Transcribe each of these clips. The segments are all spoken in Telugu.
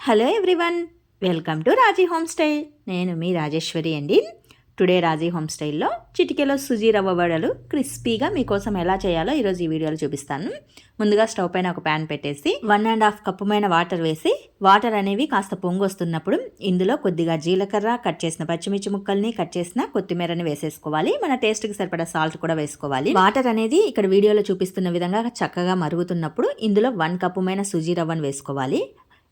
Hello everyone welcome to Raji home style నేను మీ రాజేశ్వరి అండి. టుడే రాజీ హోమ్ స్టైల్లో చిటికెలో సుజీ రవ్వ వడలు క్రిస్పీగా మీకోసం ఎలా చేయాలో ఈరోజు ఈ వీడియోలో చూపిస్తాను. ముందుగా స్టవ్ పైన ఒక ప్యాన్ పెట్టేసి వన్ అండ్ హాఫ్ కప్పుమైన వాటర్ వేసి వాటర్ అనేవి కాస్త పొంగు వస్తున్నప్పుడు ఇందులో కొద్దిగా జీలకర్ర కట్ చేసిన పచ్చిమిర్చి ముక్కల్ని కట్ చేసిన కొత్తిమీరని వేసేసుకోవాలి. మన టేస్ట్కి సరిపడా సాల్ట్ కూడా వేసుకోవాలి. వాటర్ అనేది ఇక్కడ వీడియోలో చూపిస్తున్న విధంగా చక్కగా మరుగుతున్నప్పుడు ఇందులో వన్ కప్పుమైన సుజీ రవ్వను వేసుకోవాలి.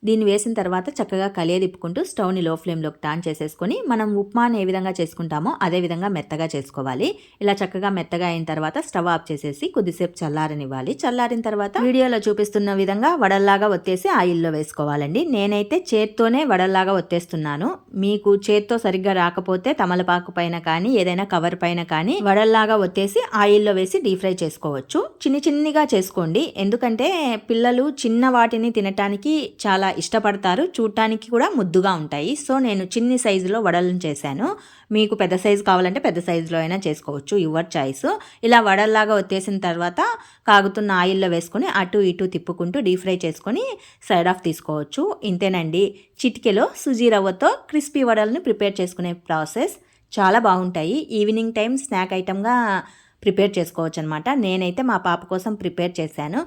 దీన్ని వేసిన తర్వాత చక్కగా కలియదిప్పుకుంటూ స్టవ్ని లో ఫ్లేమ్లోకి టాన్ చేసేసుకొని మనం ఉప్మాని ఏ విధంగా చేసుకుంటామో అదే విధంగా మెత్తగా చేసుకోవాలి. ఇలా చక్కగా మెత్తగా అయిన తర్వాత స్టవ్ ఆఫ్ చేసేసి కొద్దిసేపు చల్లారనివ్వాలి. చల్లారిన తర్వాత వీడియోలో చూపిస్తున్న విధంగా వడల్లాగా ఒత్తేసి ఆయిల్లో వేసుకోవాలండి. నేనైతే చేత్తోనే వడల్లాగా ఒత్తేస్తున్నాను. మీకు చేత్తో సరిగ్గా రాకపోతే తమలపాకు పైన కానీ ఏదైనా కవర్ పైన కానీ వడల్లాగా ఒత్తేసి ఆయిల్లో వేసి డీప్ ఫ్రై చేసుకోవచ్చు. చిన్ని చిన్నిగా చేసుకోండి. ఎందుకంటే పిల్లలు చిన్న వాటిని తినటానికి చాలా ఇష్టపడతారు. చూడటానికి కూడా ముద్దుగా ఉంటాయి. సో నేను చిన్ని సైజులో వడలను చేశాను. మీకు పెద్ద సైజు కావాలంటే పెద్ద సైజులో అయినా చేసుకోవచ్చు. Your choice. ఇలా వడల్లాగా వచ్చేసిన తర్వాత కాగుతున్న ఆయిల్లో వేసుకొని అటు ఇటు తిప్పుకుంటూ డీప్ ఫ్రై చేసుకొని సైడ్ ఆఫ్ తీసుకోవచ్చు. ఇంతేనండి. చిటికెలో సుజీ రవ్వతో క్రిస్పీ వడల్ని ప్రిపేర్ చేసుకునే ప్రాసెస్ చాలా బాగుంటాయి. ఈవినింగ్ టైం స్నాక్ ఐటమ్గా ప్రిపేర్ చేసుకోవచ్చు అనమాట నేనైతే మా పాప కోసం ప్రిపేర్ చేశాను.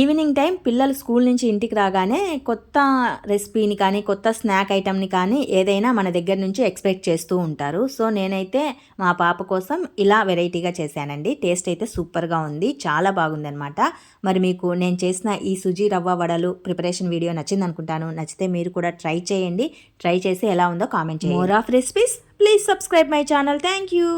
ఈవినింగ్ టైం పిల్లలు స్కూల్ నుంచి ఇంటికి రాగానే కొత్త రెసిపీని కానీ కొత్త స్నాక్ ఐటమ్ని కానీ ఏదైనా మన దగ్గర నుంచి ఎక్స్పెక్ట్ చేస్తూ ఉంటారు. సో నేనైతే మా పాప కోసం ఇలా వెరైటీగా చేశానండి. టేస్ట్ అయితే సూపర్గా ఉంది. చాలా బాగుంది అనమాట మరి మీకు నేను చేసిన ఈ సుజీ రవ్వ వడలు ప్రిపరేషన్ వీడియో నచ్చింది అనుకుంటాను నచ్చితే మీరు కూడా ట్రై చేయండి. ట్రై చేసి ఎలా ఉందో కామెంట్ చేయండి. More of recipes please subscribe my channel thank you